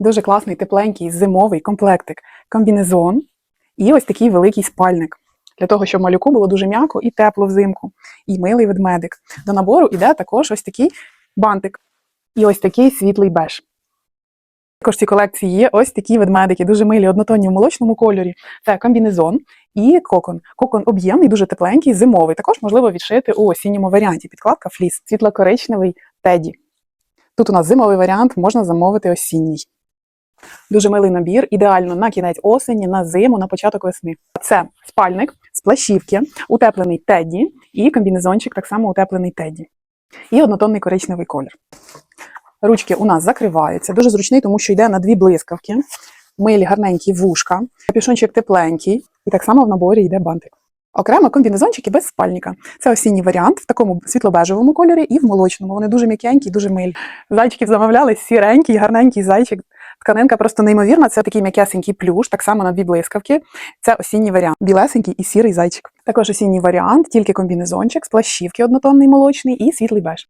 Дуже класний, тепленький, зимовий комплектик, комбінезон і ось такий великий спальник. Для того, щоб малюку було дуже м'яко і тепло взимку, і милий ведмедик. До набору йде також ось такий бантик і ось такий світлий беж. Також в цій колекції є ось такі ведмедики, дуже милі, однотонні в молочному кольорі. Це комбінезон і кокон. Кокон об'ємний, дуже тепленький, зимовий. Також можливо відшити у осінньому варіанті. Підкладка фліс, світло-коричневий теді. Тут у нас зимовий варіант, можна замовити осінній. Дуже милий набір, ідеально на кінець осені, на зиму, на початок весни. Це спальник з плащівки, утеплений теді і комбінезончик так само утеплений теді. І однотонний коричневий колір. Ручки у нас закриваються, дуже зручний, тому що йде на дві блискавки, милі гарненькі вушка, капюшончик тепленький, і так само в наборі йде бантик. Окремо комбінезончики без спальника. Це осінній варіант в такому світло-бежевому кольорі і в молочному. Вони дуже м'якенькі, дуже милі. Зайчиків замовляли сіренький, гарненький зайчик. Тканинка просто неймовірна. Це такий м'якесенький плюш, так само на дві блискавки. Це осінній варіант. Білесенький і сірий зайчик. Також осінній варіант, тільки комбінезончик з плащівки однотонний молочний і світлий беж.